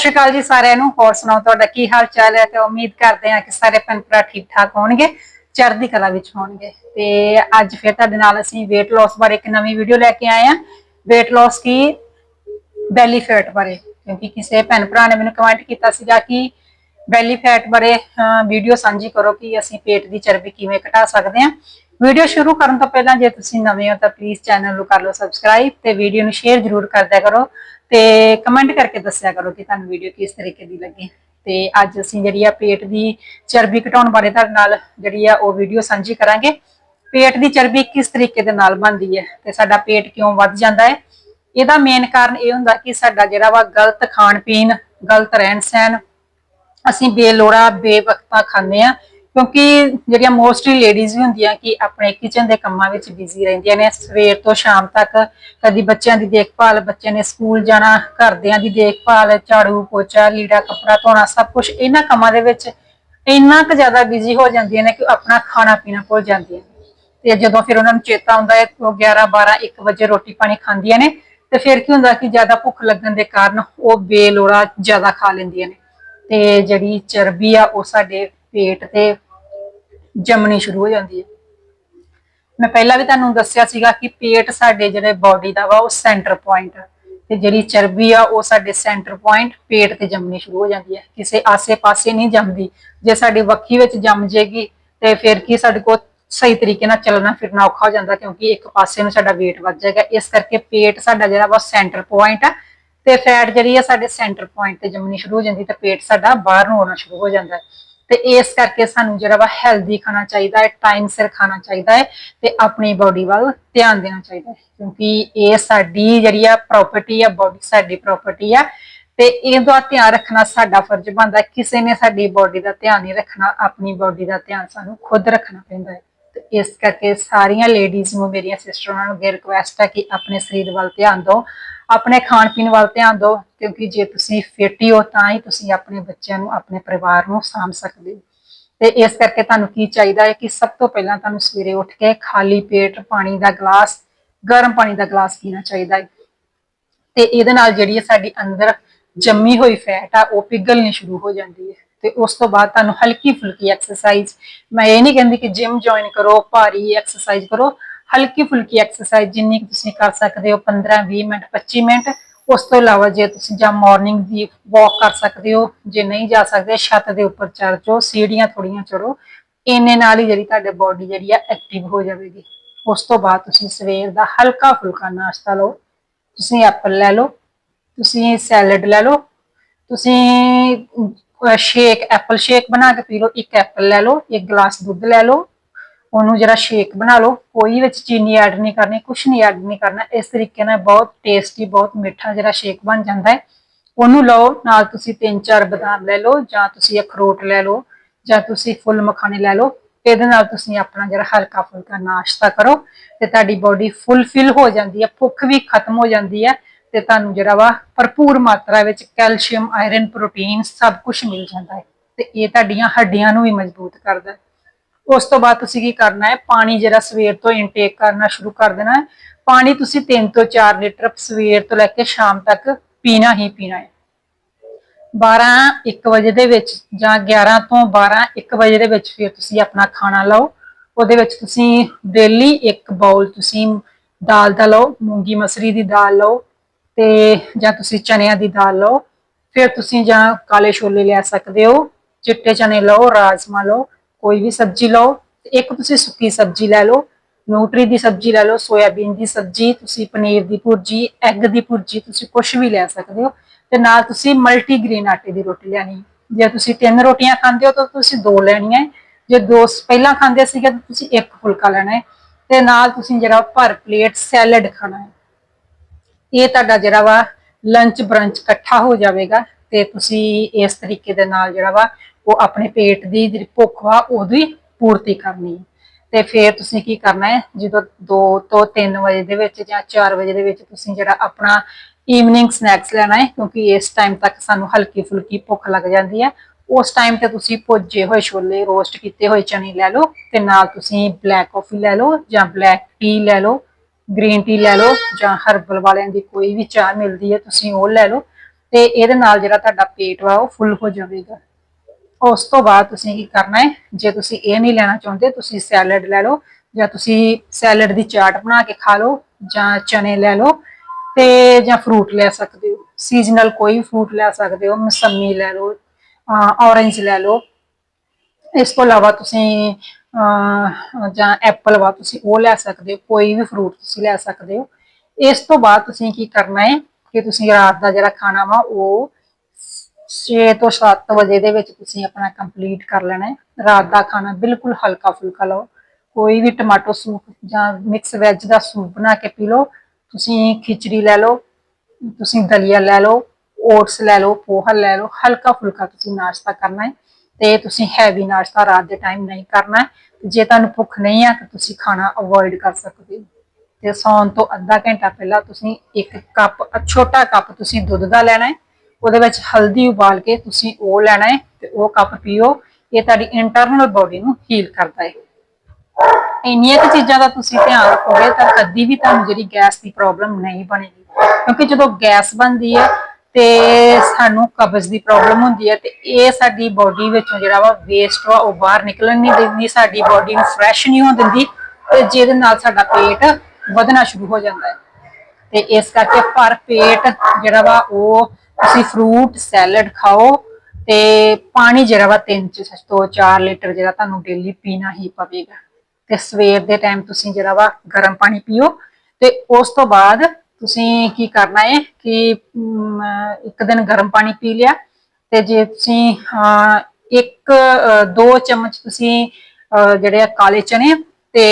ਸ਼੍ਰੀ ਅਕਾਲ ਜੀ ਸਾਰਿਆਂ ਨੂੰ। ਹੋਰ ਸੁਣਾਓ, ਤੁਹਾਡਾ ਕੀ ਹਾਲ ਚਾਲ ਹੈ? ਤੇ ਉਮੀਦ ਕਰਦੇ ਹਾਂ ਕਿ ਸਾਰੇ ਭੈਣ ਠੀਕ ਠਾਕ ਹੋਣਗੇ, ਚੜ੍ਹਦੀ ਕਲਾ ਵਿੱਚ ਹੋਣਗੇ। ਤੇ ਅੱਜ ਫਿਰ ਤੁਹਾਡੇ ਨਾਲ ਅਸੀਂ weight loss ਬਾਰੇ ਇੱਕ ਨਵੀਂ ਵੀਡੀਓ ਲੈ ਕੇ ਆਏ ਹਾਂ। weight loss ਕੀ? ਬੈਲੀ ਫੈਟ ਬਾਰੇ। ਕਿਉਂਕਿ ਕਿਸੇ ਭੈਣ ਭਰਾ ਨੇ ਮੈਨੂੰ ਕਮੈਂਟ ਕੀਤਾ ਸੀਗਾ ਕਿ ਬੈਲੀ ਫੈਟ ਬਾਰੇ ਵੀਡੀਓ ਸਾਂਝੀ ਕਰੋ ਕਿ ਅਸੀਂ ਪੇਟ ਦੀ ਚਰਬੀ ਕਿਵੇਂ ਘਟਾ ਸਕਦੇ ਹਾਂ। ਵੀਡੀਓ ਸ਼ੁਰੂ ਕਰਨ ਤੋਂ ਪਹਿਲਾਂ ਜੇ ਤੁਸੀਂ ਨਵੇਂ ਹੋ ਤਾਂ ਪਲੀਜ਼ ਚੈਨਲ ਨੂੰ ਕਰ ਲਓ ਸਬਸਕ੍ਰਾਈਬ ਤੇ ਵੀਡੀਓ ਨੂੰ ਸ਼ੇਅਰ ਜ਼ਰੂਰ ਕਰਦਿਆ ਕਰੋ ਤੇ ਕਮੈਂਟ ਕਰਕੇ ਦੱਸਿਆ ਕਰੋ ਕਿ ਤੁਹਾਨੂੰ ਵੀਡੀਓ ਕਿਸ ਤਰੀਕੇ ਦੀ ਲੱਗੀ। ਤੇ ਅੱਜ ਅਸੀਂ ਜਿਹੜੀ ਆ ਪੇਟ ਦੀ ਚਰਬੀ ਘਟਾਉਣ ਬਾਰੇ ਤੁਹਾਡੇ ਨਾਲ ਜਿਹੜੀ ਆ ਉਹ ਵੀਡੀਓ ਸਾਂਝੀ ਕਰਾਂਗੇ। ਪੇਟ ਦੀ ਚਰਬੀ ਕਿਸ ਤਰੀਕੇ ਦੇ ਨਾਲ ਬਣਦੀ ਹੈ ਤੇ ਸਾਡਾ ਪੇਟ ਕਿਉਂ ਵੱਧ ਜਾਂਦਾ ਹੈ? ਇਹਦਾ ਮੇਨ ਕਾਰਨ ਇਹ ਹੁੰਦਾ ਕਿ ਸਾਡਾ ਜਿਹੜਾ ਵਾ ਗਲਤ ਖਾਣ ਪੀਣ, ਗਲਤ ਰਹਿਣ ਸਹਿਣ, ਅਸੀਂ ਬੇਲੋੜਾ, ਬੇਵਕਤਾ ਖਾਂਦੇ ਆ ਕਿਉਂਕਿ ਜਿਹੜੀਆਂ ਮੋਸਟਲੀ ਲੇਡੀਜ਼ ਵੀ ਹੁੰਦੀਆਂ ਕਿ ਆਪਣੇ ਕਿਚਨ ਦੇ ਕੰਮਾਂ ਵਿੱਚ ਬਿਜ਼ੀ ਰਹਿੰਦੀਆਂ ਨੇ, ਸਵੇਰ ਤੋਂ ਸ਼ਾਮ ਤੱਕ ਕਦੀ ਬੱਚਿਆਂ ਦੀ ਦੇਖਭਾਲ, ਬੱਚਿਆਂ ਨੇ ਸਕੂਲ ਜਾਣਾ, ਘਰਦਿਆਂ ਦੀ ਦੇਖਭਾਲ, ਝਾੜੂ ਪੋਚਾ, ਲੀੜਾ ਕੱਪੜਾ ਧੋਣਾ, ਸਭ ਕੁਝ ਇਹਨਾਂ ਕੰਮਾਂ ਦੇ ਵਿੱਚ ਇੰਨਾ ਕੁ ਜ਼ਿਆਦਾ ਬਿਜ਼ੀ ਹੋ ਜਾਂਦੀਆਂ ਨੇ ਕਿ ਆਪਣਾ ਖਾਣਾ ਪੀਣਾ ਭੁੱਲ ਜਾਂਦੀਆਂ ਨੇ। ਤੇ ਜਦੋਂ ਫਿਰ ਉਹਨਾਂ ਨੂੰ ਚੇਤਾ ਆਉਂਦਾ ਹੈ, ਉਹ 11 12 1 ਵਜੇ ਰੋਟੀ ਪਾਣੀ ਖਾਂਦੀਆਂ ਨੇ, ਤੇ ਫਿਰ ਕੀ ਹੁੰਦਾ ਕਿ ਜ਼ਿਆਦਾ ਭੁੱਖ ਲੱਗਣ ਦੇ ਕਾਰਨ ਉਹ ਬੇਲੋੜਾ ਜ਼ਿਆਦਾ ਖਾ ਲੈਂਦੀਆਂ ਨੇ। ਤੇ ਜਿਹੜੀ ਚਰਬੀ ਆ, ਉਹ ਸਾਡੇ ਪੇਟ ਤੇ ਜੰਮਣੀ ਸ਼ੁਰੂ ਹੋ ਜਾਂਦੀ ਹੈ। ਮੈਂ ਪਹਿਲਾਂ ਵੀ ਤੁਹਾਨੂੰ ਦੱਸਿਆ ਸੀਗਾ ਕਿ ਪੇਟ ਸਾਡੇ ਜਿਹੜੇ ਬਾਡੀ ਦਾ ਵਾ, ਉਹ ਸੈਂਟਰ ਪੁਆਇੰਟ ਤੇ ਜਿਹੜੀ ਚਰਬੀ ਆ, ਉਹ ਸਾਡੇ ਸੈਂਟਰ ਪੁਆਇੰਟ ਪੇਟ ਤੇ ਜੰਮਣੀ ਸ਼ੁਰੂ ਹੋ ਜਾਂਦੀ ਹੈ। ਕਿਸੇ ਆਸੇ-ਪਾਸੇ ਨਹੀਂ ਜੰਮਦੀ। ਜੇ ਸਾਡੀ ਵੱਖੀ ਵਿੱਚ ਜੰਮ ਜੇਗੀ, ਤੇ ਫਿਰ ਕੀ ਸਾਡੇ ਕੋਲ ਸਹੀ ਤਰੀਕੇ ਨਾਲ ਚੱਲਣਾ ਫਿਰਨਾ ਔਖਾ ਹੋ ਜਾਂਦਾ, ਕਿਉਂਕਿ ਇੱਕ ਪਾਸੇ ਨੂੰ ਸਾਡਾ weight ਵੱਧ ਜਾਏਗਾ। ਇਸ ਕਰਕੇ ਪੇਟ ਸਾਡਾ ਜਿਹੜਾ ਵਾ ਸੈਂਟਰ ਪੁਆਇੰਟ ਆ। ਤੇ ਫੈਟ ਜਿਹੜੀ ਆ, ਸਾਡੇ ਸੈਂਟਰ ਪੁਆਇੰਟ ਤੇ ਜੰਮਣੀ ਸ਼ੁਰੂ ਹੋ ਜਾਂਦੀ ਤੇ ਪੇਟ ਸਾਡਾ ਬਾਹਰ ਨੂੰ ਆਉਣਾ ਸ਼ੁਰੂ ਹੋ ਜਾਂਦਾ ਹੈ। ਤੇ ਇਸ ਕਰਕੇ ਸਾਨੂੰ ਜਿਹੜਾ ਵਾ ਹੈਲਦੀ ਖਾਣਾ ਚਾਹੀਦਾ ਹੈ ਟਾਈਮ ਸਿਰ ਖਾਣਾ ਚਾਹੀਦਾ ਹੈ ਤੇ ਆਪਣੀ ਬਾਡੀ ਵੱਲ ਧਿਆਨ ਦੇਣਾ ਚਾਹੀਦਾ ਹੈ। ਕਿਉਂਕਿ ਇਹ ਸਾਡੀ ਜਿਹੜੀ ਆ ਪ੍ਰਾਪਰਟੀ ਆ ਬਾਡੀ ਸਾਡੀ ਪ੍ਰਾਪਰਟੀ ਆ ਤੇ ਇਹਦਾ ਧਿਆਨ ਰੱਖਣਾ ਸਾਡਾ ਫਰਜ਼ ਬਣਦਾ ਕਿਸੇ ਨੇ ਸਾਡੀ ਬਾਡੀ ਦਾ ਧਿਆਨ ਨਹੀਂ ਰੱਖਣਾ, ਆਪਣੀ ਬਾਡੀ ਦਾ ਧਿਆਨ ਸਾਨੂੰ ਖੁਦ ਰੱਖਣਾ ਪੈਂਦਾ ਹੈ। ਤੇ ਇਸ ਕਰਕੇ ਸਾਰੀਆਂ ਲੇਡੀਜ਼ ਨੂੰ ਮੇਰੀਆਂ ਸਿਸਟਰਾਂ ਨੂੰ ਇਹ ਰਿਕੁਐਸਟ ਹੈ ਕਿ ਆਪਣੇ ਸਰੀਰ ਵੱਲ ਧਿਆਨ ਦਿਓ। ਆਪਣੇ ਖਾਣ ਪੀਣ ਵੱਲ ਧਿਆਨ ਦਿਓ, ਕਿਉਂਕਿ ਜੇ ਤੁਸੀਂ ਫਿੱਟ ਹੀ ਹੋ ਤਾਂ ਹੀ ਤੁਸੀਂ ਆਪਣੇ ਬੱਚਿਆਂ ਨੂੰ, ਆਪਣੇ ਪਰਿਵਾਰ ਨੂੰ ਸਾਂਭ ਸਕਦੇ ਹੋ। ਤੇ ਇਸ ਕਰਕੇ ਤੁਹਾਨੂੰ ਕੀ ਚਾਹੀਦਾ ਹੈ ਕਿ ਸਭ ਤੋਂ ਪਹਿਲਾਂ ਤੁਹਾਨੂੰ ਸਵੇਰੇ ਉੱਠ ਕੇ ਖਾਲੀ ਪੇਟ ਪਾਣੀ ਦਾ ਗਲਾਸ, ਗਰਮ ਪਾਣੀ ਦਾ ਗਲਾਸ ਪੀਣਾ ਚਾਹੀਦਾ ਹੈ। ਤੇ ਇਹਦੇ ਨਾਲ ਜਿਹੜੀ ਹੈ ਸਾਡੀ ਅੰਦਰ ਜੰਮੀ ਹੋਈ ਫੈਟ ਆ, ਉਹ ਪਿਘਲਣੀ ਸ਼ੁਰੂ ਹੋ ਜਾਂਦੀ ਹੈ। ਤੇ ਉਸ ਤੋਂ ਬਾਅਦ ਤੁਹਾਨੂੰ ਹਲਕੀ ਫੁਲਕੀ ਐਕਸਰਸਾਈਜ਼ ਮੈਂ ਇਹ ਨਹੀਂ ਕਹਿੰਦੀ ਕਿ ਜਿਮ ਜੁਆਇਨ ਕਰੋ, ਭਾਰੀ ਐਕਸਰਸਾਈਜ਼ ਕਰੋ ਹਲਕੀ ਫੁਲਕੀ ਐਕਸਰਸਾਈਜ਼ ਜਿੰਨੀ ਕੁ ਤੁਸੀਂ ਕਰ ਸਕਦੇ ਹੋ 15 20 ਮਿੰਟ 25 ਮਿੰਟ। ਉਸ ਤੋਂ ਇਲਾਵਾ ਜੇ ਤੁਸੀਂ ਜਾਂ ਮਾਰਨਿੰਗ ਦੀ ਵਾਕ ਕਰ ਸਕਦੇ ਹੋ, ਜੇ ਨਹੀਂ ਜਾ ਸਕਦੇ, ਛੱਤ ਦੇ ਉੱਪਰ ਚੜ ਜਾਓ, ਸੀੜੀਆਂ ਥੋੜੀਆਂ ਚੜੋ ਇੰਨੇ ਨਾਲ ਹੀ ਜਿਹੜੀ ਤੁਹਾਡੇ ਬਾਡੀ ਜਿਹੜੀ ਆ ਐਕਟਿਵ ਹੋ ਜਾਵੇਗੀ। ਉਸ ਤੋਂ ਬਾਅਦ ਤੁਸੀਂ ਸਵੇਰ ਦਾ ਹਲਕਾ ਫੁਲਕਾ ਨਾਸ਼ਤਾ ਲਓ। ਤੁਸੀਂ ਐਪਲ ਲੈ ਲਓ, ਤੁਸੀਂ ਸੈਲਡ ਲੈ ਲਓ, ਤੁਸੀਂ ਸ਼ੇਕ ਐਪਲ ਸ਼ੇਕ ਬਣਾ ਕੇ ਪੀ ਲਓ, ਇੱਕ ਐਪਲ ਲੈ ਲਓ, ਇੱਕ ਗਲਾਸ ਦੁੱਧ ਲੈ ਲਓ। ਉਹਨੂੰ ਜਰਾ ਸ਼ੇਕ ਬਣਾ ਲਓ, ਕੋਈ ਵਿੱਚ ਚੀਨੀ ਐਡ ਨਹੀਂ ਕਰਨੀ ਕੁਝ ਨਹੀਂ ਐਡ ਨਹੀਂ ਕਰਨਾ। ਇਸ ਤਰੀਕੇ ਨਾਲ ਬਹੁਤ ਟੇਸਟੀ ਬਹੁਤ ਮਿੱਠਾ ਜਿਹੜਾ ਸ਼ੇਕ ਬਣ ਜਾਂਦਾ ਹੈ। ਉਹਨੂੰ ਲਓ, ਨਾਲ ਤੁਸੀਂ ਤਿੰਨ ਚਾਰ ਬਦਾਮ ਲੈ ਲਓ, ਜਾਂ ਤੁਸੀਂ ਅਖਰੋਟ ਲੈ ਲਓ, ਜਾਂ ਤੁਸੀਂ ਫੁੱਲ ਮਖਾਣੇ ਲੈ ਲਓ। ਇਹਦੇ ਨਾਲ ਤੁਸੀਂ ਆਪਣਾ ਜਿਹੜਾ ਹਲਕਾ ਫੁਲਕਾ ਨਾਸ਼ਤਾ ਕਰੋ ਤੇ ਤੁਹਾਡੀ ਬਾਡੀ ਫੁੱਲਫਿਲ ਹੋ ਜਾਂਦੀ ਹੈ, ਭੁੱਖ ਵੀ ਖਤਮ ਹੋ ਜਾਂਦੀ ਹੈ ਤੇ ਤੁਹਾਨੂੰ ਜਿਹੜਾ ਵਾ ਭਰਪੂਰ ਮਾਤਰਾ ਵਿੱਚ ਕੈਲਸ਼ੀਅਮ ਆਇਰਨ ਪ੍ਰੋਟੀਨ ਸਭ ਕੁਝ ਮਿਲ ਜਾਂਦਾ ਹੈ ਤੇ ਇਹ ਤੁਹਾਡੀਆਂ ਹੱਡੀਆਂ ਨੂੰ ਵੀ ਮਜ਼ਬੂਤ ਕਰਦਾ ਹੈ। ਉਸ ਤੋਂ ਬਾਅਦ ਤੁਸੀਂ ਕੀ ਕਰਨਾ ਹੈ? ਪਾਣੀ ਜਿਹੜਾ ਸਵੇਰ ਤੋਂ ਇਨਟੇਕ ਕਰਨਾ ਸ਼ੁਰੂ ਕਰ ਦੇਣਾ ਹੈ। ਪਾਣੀ ਤੁਸੀਂ 3 ਤੋਂ 4 ਲੀਟਰ ਸਵੇਰ ਤੋਂ ਲੈ ਕੇ ਸ਼ਾਮ ਤੱਕ ਪੀਣਾ ਹੀ ਪੀਣਾ ਹੈ। 12 1 ਵਜੇ ਦੇ ਵਿੱਚ ਜਾਂ 11 ਤੋਂ 12 1 ਵਜੇ ਦੇ ਵਿੱਚ ਫਿਰ ਤੁਸੀਂ ਆਪਣਾ ਖਾਣਾ ਲਓ। ਉਹਦੇ ਵਿੱਚ ਤੁਸੀਂ ਡੇਲੀ ਇੱਕ ਬਾਉਲ ਤੁਸੀਂ ਦਾਲ ਦਾ ਲਓ, ਮੂੰਗੀ ਮਸਰੀ ਦੀ ਦਾਲ ਲਓ ਤੇ ਜਾਂ ਤੁਸੀਂ ਚਨਿਆਂ ਦੀ ਦਾਲ ਲਓ। ਫਿਰ ਤੁਸੀਂ ਜਾਂ ਕਾਲੇ ਛੋਲੇ ਲੈ ਸਕਦੇ ਹੋ, ਚਿੱਟੇ ਚਨੇ ਲਓ ਰਾਜਮਾ ਲਓ। ਕੋਈ ਵੀ ਸਬਜ਼ੀ ਲਓ ਇੱਕ ਤੁਸੀਂ ਸੁੱਕੀ ਸਬਜ਼ੀ ਲੈ ਲਓ ਨਿਊਟਰੀ ਦੀ ਸਬਜ਼ੀ ਲੈ ਲਓ, ਸੋਇਆਬੀਨ ਦੀ ਸਬਜ਼ੀ, ਤੁਸੀਂ ਪਨੀਰ ਦੀ ਭੁਰਜੀ, ਐਗ ਦੀ ਭੁਰਜੀ, ਤੁਸੀਂ ਕੁਝ ਵੀ ਲੈ ਸਕਦੇ ਹੋ, ਤੇ ਨਾਲ ਤੁਸੀਂ ਮਲਟੀ ਗ੍ਰੇਨ ਆਟੇ ਦੀ ਰੋਟੀ ਲੈਣੀ। ਜੇ ਤੁਸੀਂ ਤਿੰਨ ਰੋਟੀਆਂ ਖਾਂਦੇ ਹੋ, ਤਾਂ ਤੁਸੀਂ ਦੋ ਲੈਣੀਆਂ ਜੇ ਦੋ ਪਹਿਲਾਂ ਖਾਂਦੇ ਸੀਗੇ, ਤਾਂ ਤੁਸੀਂ ਇੱਕ ਫੁਲਕਾ ਲੈਣਾ ਹੈ। ਤੇ ਨਾਲ ਤੁਸੀਂ ਜਿਹੜਾ ਭਰ ਪਲੇਟ ਸੈਲਡ ਖਾਣਾ ਹੈ। ਇਹ ਤੁਹਾਡਾ ਜਿਹੜਾ ਵਾ ਲੰਚ ਬ੍ਰੰਚ ਇਕੱਠਾ ਹੋ ਜਾਵੇਗਾ, ਤੇ ਤੁਸੀਂ ਇਸ ਤਰੀਕੇ ਦੇ ਨਾਲ ਜਿਹੜਾ ਵਾ ਉਹ ਆਪਣੇ ਪੇਟ ਦੀ ਜਿਹੜੀ ਭੁੱਖ ਵਾ, ਉਹਦੀ ਪੂਰਤੀ ਕਰਨੀ ਤੇ ਫਿਰ ਤੁਸੀਂ ਕੀ ਕਰਨਾ ਹੈ, ਜਦੋਂ 2 ਤੋਂ 3 ਵਜੇ ਦੇ ਵਿੱਚ ਜਾਂ 4 ਵਜੇ ਦੇ ਵਿੱਚ ਤੁਸੀਂ ਜਿਹੜਾ ਆਪਣਾ ਈਵਨਿੰਗ ਸਨੈਕਸ ਲੈਣਾ ਹੈ, ਕਿਉਂਕਿ ਇਸ ਟਾਈਮ ਤੱਕ ਸਾਨੂੰ ਹਲਕੀ ਫੁਲਕੀ ਭੁੱਖ ਲੱਗ ਜਾਂਦੀ ਹੈ, ਉਸ ਟਾਈਮ ਤੇ ਤੁਸੀਂ ਭੁੱਜੇ ਹੋਏ ਛੋਲੇ ਰੋਸਟ ਕੀਤੇ ਹੋਏ ਚਨੇ ਲੈ ਲਓ, ਤੇ ਨਾਲ ਤੁਸੀਂ ਬਲੈਕ ਕਾਫੀ ਲੈ ਲਓ ਜਾਂ ਬਲੈਕ ਟੀ ਲੈ ਲਓ ਗ੍ਰੀਨ ਟੀ ਲੈ ਲਓ, ਜਾਂ ਹਰਬਲ ਵਾਲਿਆਂ ਦੀ ਕੋਈ ਵੀ ਚਾਹ ਮਿਲਦੀ ਹੈ, ਤੁਸੀਂ ਉਹ ਲੈ ਲਓ, ਤੇ ਇਹਦੇ ਨਾਲ ਜਿਹੜਾ ਤੁਹਾਡਾ ਪੇਟ ਵਾ, ਉਹ ਫੁੱਲ ਹੋ ਜਾਵੇਗਾ। ਉਸ ਤੋਂ ਬਾਅਦ ਤੁਸੀਂ ਕੀ ਕਰਨਾ ਹੈ? ਜੇ ਤੁਸੀਂ ਇਹ ਨਹੀਂ ਲੈਣਾ ਚਾਹੁੰਦੇ, ਤੁਸੀਂ ਸੈਲਡ ਲੈ ਲਓ ਜਾਂ ਤੁਸੀਂ ਸੈਲਡ ਦੀ ਚਾਟ ਬਣਾ ਕੇ ਖਾ ਲਓ ਜਾਂ ਚਨੇ ਲੈ ਲਓ ਤੇ ਜਾਂ ਫਰੂਟ ਲੈ ਸਕਦੇ ਹੋ। ਸੀਜ਼ਨਲ ਕੋਈ ਫਰੂਟ ਲੈ ਸਕਦੇ ਹੋ, ਮਸੰਮੀ ਲੈ ਲਓ ਔਰੇਂਜ ਲੈ ਲਓ। ਇਸ ਤੋਂ ਇਲਾਵਾ ਤੁਸੀਂ ਜਾਂ ਐਪਲ ਵਾ ਤੁਸੀਂ ਉਹ ਲੈ ਸਕਦੇ ਹੋ, ਕੋਈ ਵੀ ਫਰੂਟ ਤੁਸੀਂ ਲੈ ਸਕਦੇ ਹੋ। ਇਸ ਤੋਂ ਬਾਅਦ ਤੁਸੀਂ ਕੀ ਕਰਨਾ ਹੈ ਕਿ ਤੁਸੀਂ ਰਾਤ ਦਾ ਜਿਹੜਾ ਖਾਣਾ ਵਾ ਉਹ 6 ਤੋਂ 7 ਵਜੇ ਦੇ ਵਿੱਚ ਤੁਸੀਂ ਆਪਣਾ ਕੰਪਲੀਟ ਕਰ ਲੈਣਾ ਹੈ। ਰਾਤ ਦਾ ਖਾਣਾ ਬਿਲਕੁਲ ਹਲਕਾ ਫੁਲਕਾ ਲਓ। ਕੋਈ ਵੀ ਟਮਾਟੋ ਸੂਪ ਜਾਂ ਮਿਕਸ ਵੈਜ ਦਾ ਸੂਪ ਬਣਾ ਕੇ ਪੀ ਲਓ। ਤੁਸੀਂ ਖਿਚੜੀ ਲੈ ਲਓ, ਤੁਸੀਂ ਦਲੀਆ ਲੈ ਲਓ, ਓਟਸ ਲੈ ਲਓ, ਪੋਹਾ ਲੈ ਲਓ ਹਲਕਾ ਫੁਲਕਾ ਤੁਸੀਂ ਨਾਸ਼ਤਾ ਕਰਨਾ ਹੈ ਤੇ ਤੁਸੀਂ ਹੈਵੀ ਨਾਸ਼ਤਾ ਰਾਤ ਦੇ ਟਾਈਮ ਨਹੀਂ ਕਰਨਾ ਜੇ ਤੁਹਾਨੂੰ ਭੁੱਖ ਨਹੀਂ ਆ ਤਾਂ ਤੁਸੀਂ ਖਾਣਾ ਅਵੋਇਡ ਕਰ ਸਕਦੇ ਹੋ। ਤੇ ਸੌਣ ਤੋਂ ਅੱਧਾ ਘੰਟਾ ਪਹਿਲਾਂ ਤੁਸੀਂ ਇੱਕ ਕੱਪ, ਛੋਟਾ ਕੱਪ ਤੁਸੀਂ ਦੁੱਧ ਦਾ ਲੈਣਾ ਹੈ। ਉਹਦੇ ਵਿੱਚ ਹਲਦੀ ਉਬਾਲ ਕੇ ਤੁਸੀਂ ਉਹ ਲੈਣਾ ਹੈ ਤੇ ਉਹ ਕੱਪ ਪੀਓ। ਇਹ ਤੁਹਾਡੀ ਇੰਟਰਨਲ ਬਾਡੀ ਨੂੰ ਹੀਲ ਕਰਦਾ ਹੈ। ਇੰਨੀਆਂ ਕੁ ਚੀਜ਼ਾਂ ਦਾ ਤੁਸੀਂ ਧਿਆਨ ਰੱਖੋਗੇ ਤਾਂ ਕਦੀ ਵੀ ਤੁਹਾਨੂੰ ਜਿਹੜੀ ਗੈਸ ਦੀ ਪ੍ਰੋਬਲਮ ਨਹੀਂ ਬਣੇਗੀ। ਕਿਉਂਕਿ ਜਦੋਂ ਗੈਸ ਬਣਦੀ ਹੈ ਤੇ ਸਾਨੂੰ ਕਬਜ਼ ਦੀ ਪ੍ਰੋਬਲਮ ਹੁੰਦੀ ਹੈ ਤੇ ਇਹ ਸਾਡੀ ਬਾਡੀ ਵਿੱਚੋਂ ਜਿਹੜਾ ਵਾ ਵੇਸਟ ਵਾ ਉਹ ਬਾਹਰ ਨਿਕਲਣ ਨਹੀਂ ਦਿੰਦੀ, ਸਾਡੀ ਬਾਡੀ ਨੂੰ ਫਰੈਸ਼ ਨਹੀਂ ਹੋਣ ਦਿੰਦੀ ਤੇ ਜਿਹਦੇ ਨਾਲ ਸਾਡਾ ਪੇਟ ਵਧਣਾ ਸ਼ੁਰੂ ਹੋ ਜਾਂਦਾ ਹੈ। ਤੇ ਇਸ ਕਰਕੇ ਭਰ ਪੇਟ ਜਿਹੜਾ ਵਾ ਉਹ ਤੁਸੀਂ ਫਰੂਟ ਸੈਲਡ ਖਾਓ ਤੇ ਪਾਣੀ ਜਿਹੜਾ ਵਾ 3 ਤੋਂ 4 ਲੀਟਰ ਜਿਹੜਾ ਤੁਹਾਨੂੰ ਡੇਲੀ ਪੀਣਾ ਹੀ ਪਵੇਗਾ। ਤੇ ਸਵੇਰ ਦੇ ਟਾਈਮ ਤੁਸੀਂ ਜਿਹੜਾ ਵਾ ਗਰਮ ਪਾਣੀ ਪੀਓ ਤੇ ਉਸ ਤੋਂ ਬਾਅਦ ਤੁਸੀਂ ਕੀ ਕਰਨਾ ਹੈ ਕਿ ਇੱਕ ਦਿਨ ਗਰਮ ਪਾਣੀ ਪੀ ਲਿਆ ਤੇ ਜੇ ਤੁਸੀਂ ਇੱਕ ਦੋ ਚਮਚ ਤੁਸੀਂ ਜਿਹੜੇ ਆ ਕਾਲੇ ਚਨੇ ਤੇ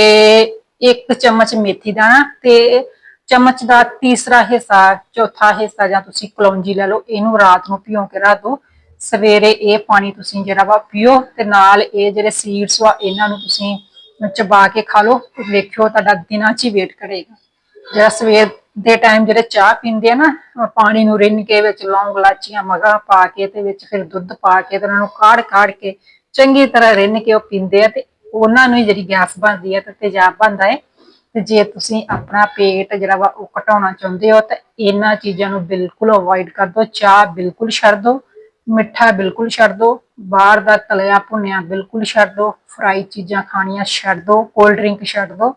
ਇੱਕ ਚਮਚ ਮੇਥੀ ਦਾਣਾ ਤੇ ਚਮਚ ਦਾ ਤੀਸਰਾ ਹਿੱਸਾ, ਚੌਥਾ ਹਿੱਸਾ ਜਾਂ ਤੁਸੀਂ ਕਲੌਂਜੀ ਲੈ ਲਓ, ਇਹਨੂੰ ਰਾਤ ਨੂੰ ਭਿਓ ਕੇ ਰੱਖ ਦਿਓ। ਸਵੇਰੇ ਇਹ ਪਾਣੀ ਤੁਸੀਂ ਜਿਹੜਾ ਵਾ ਪੀਓ ਤੇ ਨਾਲ ਇਹ ਜਿਹੜੇ ਸੀਡਸ ਵਾ, ਇਹਨਾਂ ਨੂੰ ਤੁਸੀਂ ਚਬਾ ਕੇ ਖਾ ਲਓ ਵੇਖਿਓ ਤੁਹਾਡਾ ਦਿਨਾਂ 'ਚ ਹੀ ਵੇਟ ਕਰੇਗਾ ਜਿਹੜਾ ਸਵੇਰ ਦੇ ਟਾਈਮ ਜਿਹੜੇ ਚਾਹ ਪੀਂਦੇ ਆ ਨਾ ਪਾਣੀ ਨੂੰ ਰਿੰਨ ਕੇ ਵਿੱਚ ਲੌਂਗ ਲਾਚੀਆਂ ਮਗਾ ਪਾ ਕੇ ਤੇ ਵਿੱਚ ਫਿਰ ਦੁੱਧ ਪਾ ਕੇ ਤੇ ਉਹਨਾਂ ਨੂੰ ਕਾੜ ਕਾੜ ਕੇ ਚੰਗੀ ਤਰ੍ਹਾਂ ਰਿੰਨ ਕੇ ਉਹ ਪੀਂਦੇ ਆ ਤੇ ਉਹਨਾਂ ਨੂੰ ਜਿਹੜੀ ਗੈਸ ਬਣਦੀ ਹੈ ਤੇ ਤੇਜ਼ਾਬ ਬਣਦਾ ਹੈ ਤੇ ਜੇ ਤੁਸੀਂ ਆਪਣਾ ਪੇਟ ਜਿਹੜਾ ਵਾ ਉਹ ਘਟਾਉਣਾ ਚਾਹੁੰਦੇ ਹੋ, ਤਾਂ ਇਹਨਾਂ ਚੀਜ਼ਾਂ ਨੂੰ ਬਿਲਕੁਲ ਅਵੋਇਡ ਕਰ ਦਿਓ। ਚਾਹ ਬਿਲਕੁਲ ਛੱਡ ਦਿਓ, ਮਿੱਠਾ ਬਿਲਕੁਲ ਛੱਡ ਦਿਓ, ਬਾਹਰ ਦਾ ਤਲਿਆ ਭੁੰਨਿਆ ਬਿਲਕੁਲ ਛੱਡ ਦਿਓ, ਫਰਾਈ ਚੀਜ਼ਾਂ ਖਾਣੀਆਂ ਛੱਡ ਦਿਓ ਕੋਲਡ ਡਰਿੰਕ ਛੱਡ ਦਿਓ,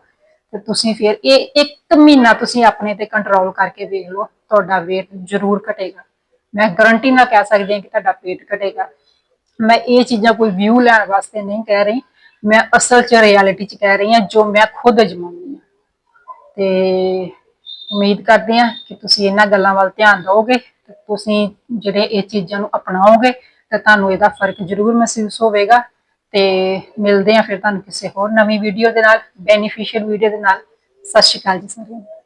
ਤੇ ਤੁਸੀਂ ਫਿਰ ਇਹ ਇੱਕ ਮਹੀਨਾ ਤੁਸੀਂ ਆਪਣੇ ਤੇ ਕੰਟਰੋਲ ਕਰਕੇ ਵੇਖ ਲਓ, ਤੁਹਾਡਾ weight ਜ਼ਰੂਰ ਘਟੇਗਾ। ਮੈਂ ਗਾਰੰਟੀ ਨਾਲ ਕਹਿ ਸਕਦੀ ਹਾਂ ਕਿ ਤੁਹਾਡਾ ਪੇਟ ਘਟੇਗਾ। ਮੈਂ ਇਹ ਚੀਜ਼ਾਂ ਕੋਈ ਵਿਊ ਲੈਣ ਵਾਸਤੇ ਨਹੀਂ ਕਹਿ ਰਹੀ। ਮੈਂ ਅਸਲ 'ਚ ਰਿਐਲਿਟੀ 'ਚ ਕਹਿ ਰਹੀ ਹਾਂ, ਜੋ ਮੈਂ ਖੁਦ ਅਜਮਾਉਂਦੀ ਤੇ ਉਮੀਦ ਕਰਦੇ ਹਾਂ ਕਿ ਤੁਸੀਂ ਇਹਨਾਂ ਗੱਲਾਂ ਵੱਲ ਧਿਆਨ ਦਿਓਗੇ ਤੇ ਤੁਸੀਂ ਜਿਹੜੇ ਇਹ ਚੀਜ਼ਾਂ ਨੂੰ ਅਪਣਾਓਗੇ ਤਾਂ ਤੁਹਾਨੂੰ ਇਹਦਾ ਫ਼ਰਕ ਜ਼ਰੂਰ ਮਹਿਸੂਸ ਹੋਵੇਗਾ ਤੇ ਮਿਲਦੇ ਹਾਂ ਫਿਰ ਤੁਹਾਨੂੰ ਕਿਸੇ ਹੋਰ ਨਵੀਂ ਵੀਡੀਓ ਦੇ ਨਾਲ ਬੈਨੀਫੀਸ਼ੀਅਲ ਵੀਡੀਓ ਦੇ ਨਾਲ। ਸਤਿ ਸ਼੍ਰੀ ਅਕਾਲ ਜੀ ਸਾਰਿਆਂ ਨੂੰ।